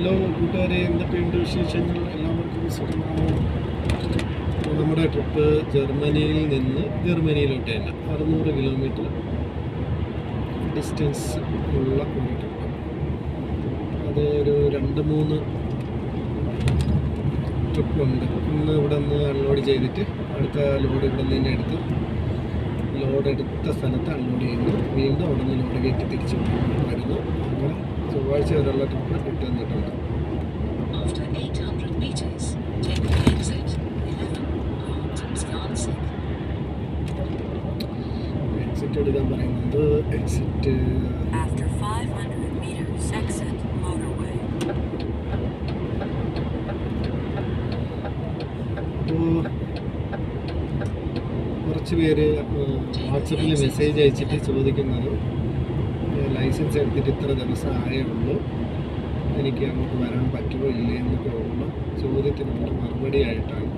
Hello കൂട്ടുകാരെ എന്തൊക്കെയുണ്ട് വിശേഷങ്ങൾ എല്ലാവർക്കും സുഖമാണ്? നമ്മുടെ ട്രിപ്പ് ജർമ്മനിയിൽ നിന്ന് ജർമ്മനിയിലോട്ട് തന്നെ അറുന്നൂറ് കിലോമീറ്റർ ഡിസ്റ്റൻസ് ഉള്ള ഒരു ട്രിപ്പ് അത് ഒരു രണ്ട് മൂന്ന് ട്രിപ്പുണ്ട് ഇന്ന് ഇവിടെ നിന്ന് അൺലോഡ് ചെയ്തിട്ട് അടുത്ത ലോഡ് ഇവിടെ നിന്ന് തന്നെ എടുത്ത് ലോഡ് എടുത്ത സ്ഥലത്ത് അൺലോഡ് ചെയ്യുന്നു. വീണ്ടും അവിടെ നിന്ന് ലോഡ് കയറ്റി തിരിച്ചു വരുന്നു. അങ്ങനെ ചൊവ്വാഴ്ച വരെയുള്ള ട്രിപ്പ് ഇട്ട് തന്നിട്ടുണ്ട് After 800 meters, take exit 11 Skansen. Exit എടുക്കാൻ പറയുന്നത് exit After 500 meters, exit motorway. അപ്പോൾ കുറച്ച് പേര് വാട്സപ്പിൽ മെസ്സേജ് അയച്ചിട്ട് ചോദിക്കുന്നത് ലൈസൻസ് എടുത്തിട്ട് ഇത്ര ദിവസം ആയേ ഉള്ളൂ. എനിക്ക് അങ്ങോട്ട് വരാൻ പറ്റുമോ ഇല്ലേ എന്നൊക്കെ ഉള്ള ചോദ്യത്തിനുള്ള മറുപടി ആയിട്ടാണ്.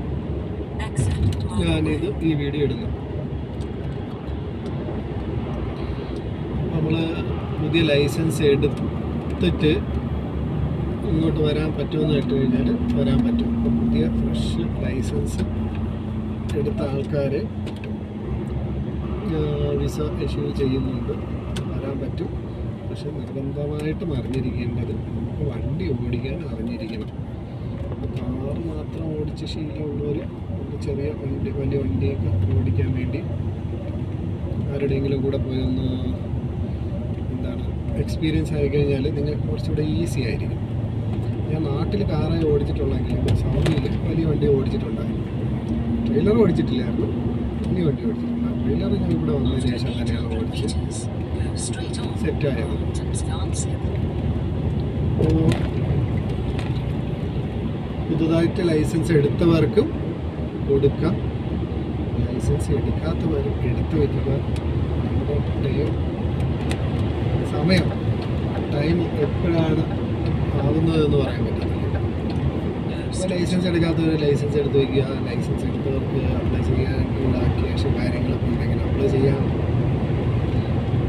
ഞാനിത് ഈ വീഡിയോ ഇടുന്നത് നമ്മൾ പുതിയ ലൈസൻസ് എടുത്തിട്ട് ഇങ്ങോട്ട് വരാൻ പറ്റുമെന്ന് കേട്ട് കഴിഞ്ഞാൽ വരാൻ പറ്റും. പുതിയ ഫ്രഷ് ലൈസൻസ് എടുത്ത ആൾക്കാർ വിസ ഇഷ്യൂ ചെയ്യുന്നുണ്ട്. വരാൻ പറ്റും. പക്ഷെ നിർബന്ധമായിട്ടും അറിഞ്ഞിരിക്കേണ്ടത് നമുക്ക് വണ്ടി ഓടിക്കാൻ അറിഞ്ഞിരിക്കണം. കാറ് മാത്രം ഓടിച്ച് ശീലമുള്ളവർ ചെറിയ വണ്ടി വലിയ വണ്ടിയൊക്കെ ഓടിക്കാൻ വേണ്ടി ആരുടെയെങ്കിലും കൂടെ പോയി ഒന്ന് എന്താണ് എക്സ്പീരിയൻസ് ആയി കഴിഞ്ഞാൽ നിങ്ങൾക്ക് കുറച്ചുകൂടെ ഈസി ആയിരിക്കും. ഞാൻ നാട്ടിൽ കാറായി ഓടിച്ചിട്ടുള്ളെങ്കിലും സൗദിയിൽ വലിയ വണ്ടി ഓടിച്ചിട്ടുണ്ടായിരുന്നു. ട്രെയിലർ ഓടിച്ചിട്ടില്ലായിരുന്നു വലിയ വണ്ടി ഓടിച്ചിട്ടുണ്ട് ട്രെയിലർ ഞാൻ ഇവിടെ വന്നതിന് ശേഷം തന്നെയാണ് ഓടിച്ച് സെറ്റായത്. പുതുതായിട്ട് ലൈസൻസ് എടുത്തവർക്കും കൊടുക്കാം. ലൈസൻസ് എടുക്കാത്തവരും എടുത്തു വയ്ക്കുക. നമ്മുടെ ടൈം സമയം ടൈം എപ്പോഴാണ് ആവുന്നതെന്ന് പറയാൻ അപ്പോൾ ലൈസൻസ് എടുക്കാത്തവർ ലൈസൻസ് എടുത്ത് വയ്ക്കുക ലൈസൻസ് എടുത്തവർക്ക് അപ്ലൈ ചെയ്യാനുള്ള ക്യാഷ് കാര്യങ്ങളൊക്കെ ഉണ്ടെങ്കിൽ അപ്ലൈ ചെയ്യാം.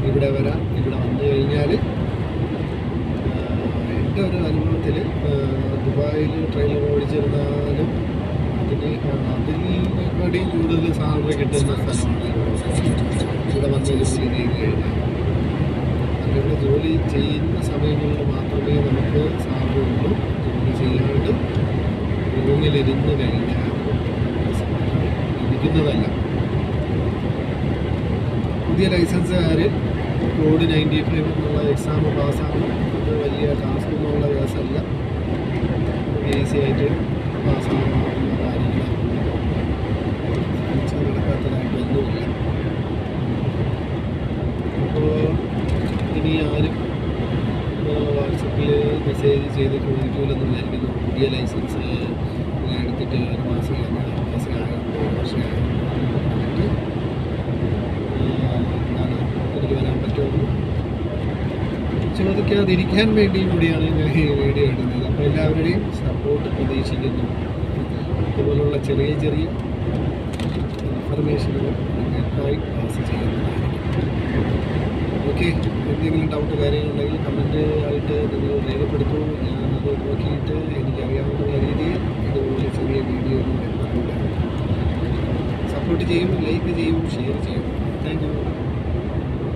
ഇവിടെ വരാം. ഇവിടെ വന്നു കഴിഞ്ഞാൽ എന്റെ ഒരു അനുഭവത്തിൽ ദുബായിൽ ട്രെയിൻ ഓടിച്ചിരുന്നാലും അതിന് അതിനെക്കാട്ടിയും കൂടുതൽ സാലറി കിട്ടുന്ന ഇവിടെ വന്ന് ജോലി ചെയ്ത് കഴിഞ്ഞാൽ ഇവിടെ ജോലി ചെയ്യുന്ന സമയങ്ങളിൽ മാത്രമേ നമുക്ക് ഉള്ളൂ. ജോലി ചെയ്യാണ്ട് റൂമിലിരുന്ന് കഴിഞ്ഞാൽ ഇരിക്കുന്നതല്ല. പുതിയ ലൈസൻസുകാർ കോഡ് നയന്റി ഫൈവ് എന്നുള്ള എക്സാം പാസ്സാകും അത് വലിയ ടാസ്ക് എന്നുള്ള കേസല്ല ഈസി ആയിട്ട് പാസ്സാകുന്ന കാര്യങ്ങൾ ഒന്നുമില്ല. അപ്പോൾ ഇനി ആരും വാട്സപ്പിൽ മെസ്സേജ് ചെയ്ത് ചോദിക്കുമല്ലെന്ന് വിചാരിക്കുന്നു. പുതിയ ലൈസൻസ് എടുത്തിട്ട് ഒരു മാസം കഴിഞ്ഞ് ആറ് മാസം ആയോ ഒരു വർഷം ആയോ എന്നിട്ട് ചോദിക്കാതിരിക്കാൻ വേണ്ടി കൂടിയാണ് ഞാൻ ഈ വീഡിയോ ഇടുന്നത്. അപ്പോൾ എല്ലാവരുടെയും സപ്പോർട്ട് പ്രതീക്ഷിക്കുന്നു. ഇതുപോലുള്ള ചെറിയ ചെറിയ ഇൻഫർമേഷനുകൾ നിങ്ങൾക്കായി പാസ് ചെയ്യുന്നതായിരിക്കും. ഓക്കെ എന്തെങ്കിലും ഡൗട്ട് കാര്യങ്ങളുണ്ടെങ്കിൽ കമന്റ് ആയിട്ട് നിങ്ങൾ രേഖപ്പെടുത്തൂ. ഞാനത് നോക്കിയിട്ട് എനിക്കറിയാവുന്ന രീതിയിൽ ഇതുപോലെ ചെറിയ വീഡിയോ സപ്പോർട്ട് ചെയ്യും ലൈക്ക് ചെയ്യും ഷെയർ ചെയ്യും. Thank you